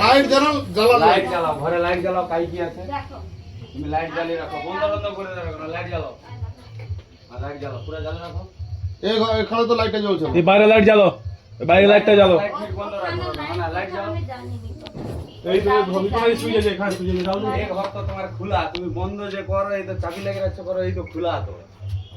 Light জ্বালাও জ্বালাও। Light জ্বালাও ঘরে লাইট জ্বালাও কাই কি আছে? তুমি লাইট জ্বালিয়ে রাখো বন্ধ বন্ধ করে রাখো না লাইট জ্বালাও। আর লাইট জ্বালাও পুরো জ্বালিয়ে রাখো। এই ঘর- এখানে তো লাইটটা জ্বলছে। এই বাইরে লাইট জ্বালো এই বাইরে লাইটটা জ্বালো। লাইট ঠিক বন্ধ রাখো না লাইট জ্বালাও। এই তো ভিতরে সুইচ আছে এখানে সুইচ জ্বালো এই ঘর তো তোমার খোলা তুমি বন্ধ যে করো এই তো চাবি লাগিয়ে রাখছো করো এই তো খোলা তো।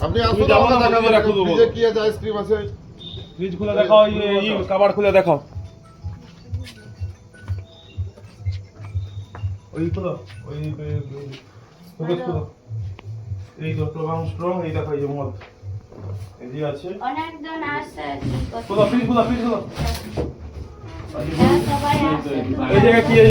আপনি আসুন না, আমাকে আমি দেখাবেন। রাখো দেবো। ফ্রিজে কি আছে আইসক্রিম আছে ফ্রিজ খুলে দেখাও এই কাবার খুলে দেখাও ওই খুলো ওই খুলো এই তো প্রোগ্রাম স্ট্রং এই দেখো এই যে মদ এই যে আছে অনেকজন আসছে খুলো ফ্রিজ খুলো ফ্রিজ খুলো এই জায়গায়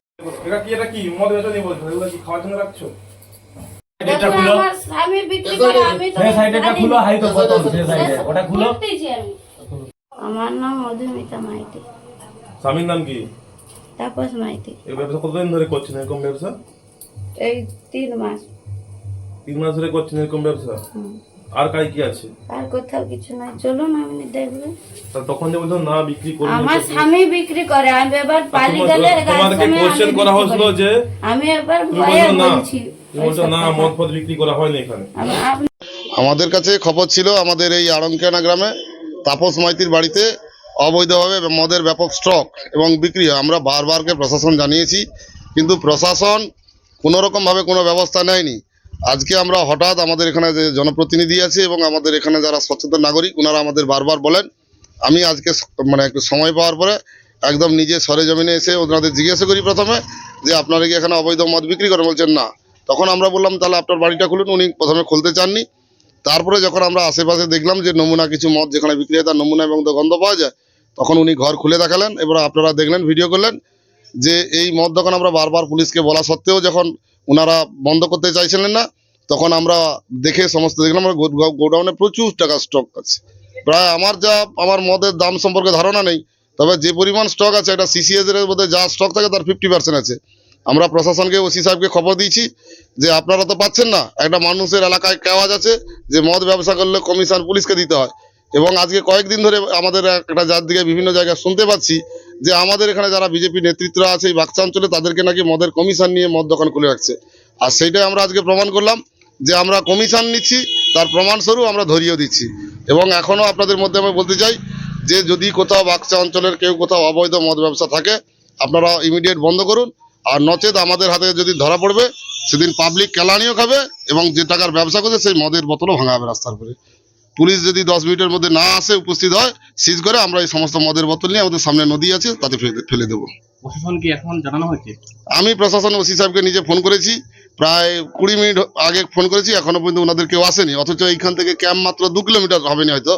এটা কি এটা কি? মদ বেচা নিয়ে বলছো? এগুলো কি খাওয়ার জন্য রাখছো? আমার স্বামী বিক্রি করে আমি তো হাই তো বোতল সে সাইডে। ওটা খুলো। আমার নাম মধুমিতা মাইতি। স্বামীর নাম কি? তাপস মাইতি। এই ব্যবসা কতদিন ধরে করছেন এরকম ব্যবসা? এই তিন মাস। তিন মাস ধরে করছেন এরকম ব্যবসা? হুম। আর কাই কি আছে? আর কোথাও কিছু নাই। চলুন আপনি দেখবেন তা তখন যে বলছো না বিক্রি আমার স্বামী বিক্রি করে আমি এবার পালি গেলে তোমাদেরকে কোশ্চেন করা হয়েছিল যে আমি এবার ভয়ে বলছি বলছো না মদ ফদ বিক্রি করা হয়নি এখানে। আমাদের কাছে খবর ছিল আমাদের এই আড়ংকিয়ানা গ্রামে তাপস মাইতির বাড়িতে অবৈধভাবে মদের ব্যাপক স্টক এবং বিক্রি হয়। আমরা বারবারকে প্রশাসন জানিয়েছি কিন্তু প্রশাসন কোনো রকমভাবে কোনো ব্যবস্থা নেয়নি। আজকে আমরা হঠাৎ আমাদের এখানে যে জনপ্রতিনিধি আছে এবং আমাদের এখানে যারা সচেতন নাগরিক ওনারা আমাদের বারবার বলেন, আমি আজকে মানে একটু সময় পাওয়ার পরে একদম নিজে সরেজমিনে এসে ওনাদের জিজ্ঞাসা করি প্রথমে যে, আপনারা কি এখানে অবৈধ মদ বিক্রি করেন? বলছেন না। তখন আমরা বললাম, তাহলে আপনার বাড়িটা খুলুন। উনি প্রথমে খুলতে চাননি। তারপরে যখন আমরা আশেপাশে দেখলাম যে, নমুনা কিছু মদ যেখানে বিক্রি হয় তার নমুনা এবং গন্ধ পাওয়া যায়, তখন উনি ঘর খুলে দেখালেন। এবার আপনারা দেখলেন, ভিডিও করলেন যে, এই মদ দোকান আমরা বারবার পুলিশকে বলা সত্ত্বেও যখন ওনারা বন্ধ করতে চাইছিলেন না। তখন আমরা দেখে সমস্ত দেখলাম, আমরা গোডাউনে প্রচুর টাকা স্টক আছে। প্রায় আমার যা, আমার মদের দাম সম্পর্কে ধারণা নেই, তবে যে পরিমাণ স্টক আছে, এটা সিসিএস এর মধ্যে যা স্টক থাকে তার ফিফটি পার্সেন্ট আছে। আমরা প্রশাসনকে, ওসি সাহেবকে খবর দিয়েছি যে আপনারা তো পাচ্ছেন না, একটা মানুষের এলাকায় কেওয়াজ আছে যে মদ ব্যবসা করলে কমিশন পুলিশকে দিতে হয়। এবং আজকে কয়েকদিন ধরে আমাদের একটা যার দিকে বিভিন্ন জায়গায় শুনতে পাচ্ছি যে আমাদের এখানে যারা বিজেপি নেতৃত্ব আছে এই বাক্সা অঞ্চলে তাদেরকে নাকি মদের কমিশন নিয়ে মদ দোকান খুলে রাখছে। আর সেইটাই আমরা আজকে প্রমাণ করলাম যে আমরা কমিশন নিচ্ছি, তার প্রমাণস্বরূপ আমরা ধরিয়ে দিচ্ছি। এবং এখনও আপনাদের মধ্যে আমি বলতে চাই যে যদি কোথাও বাক্সা অঞ্চলের কেউ কোথাও অবৈধ মদ ব্যবসা থাকে, আপনারা ইমিডিয়েট বন্ধ করুন। আর নচেত আমাদের হাতে যদি ধরা পড়বে, সেদিন পাবলিক কেলানিও খাবে এবং যে টাকার ব্যবসা করছে সেই মদের বোতলও ভাঙা হবে রাস্তার উপরে। পুলিশ যদি দশ মিনিটের মধ্যে না আসে উপস্থিত হয় সিজ করে আমরা এই সমস্ত মদের বোতল নিয়ে আমাদের সামনে নদী আছে তাতে ফেলে- দেবো। প্রশাসন এখন জানানো হয়েছে? আমি প্রশাসন ওসি সাহেবকে নিজে ফোন করেছি প্রায় কুড়ি মিনিট আগে ফোন করেছি এখনও পর্যন্ত ওনাদের কেউ আসেনি অথচ এইখান থেকে ক্যাম্প মাত্র দু কিলোমিটার হবে না হয়তো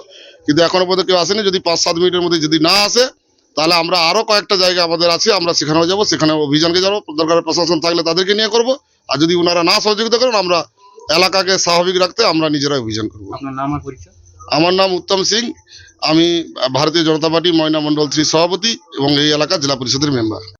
কিন্তু এখনও পর্যন্ত কেউ আসেনি যদি পাঁচ সাত মিনিটের মধ্যে যদি না আসে তাহলে আমরা আরও কয়েকটা জায়গা আমাদের আছে আমরা সেখানেও যাব সেখানে অভিযানকে যাব দরকার প্রশাসন থাকলে তাদেরকে নিয়ে করব আর যদি ওনারা না সহযোগিতা করেন আমরা এলাকাকে স্বাভাবিক রাখতে আমরা নিজেরাই অভিযান করব। আপনার নাম আর পরিচয়? আমার নাম উত্তম সিং। আমি ভারতীয় জনতা পার্টি ময়না মণ্ডল শ্রী সভাপতি এবং এই এলাকার জেলা পরিষদের মেম্বার।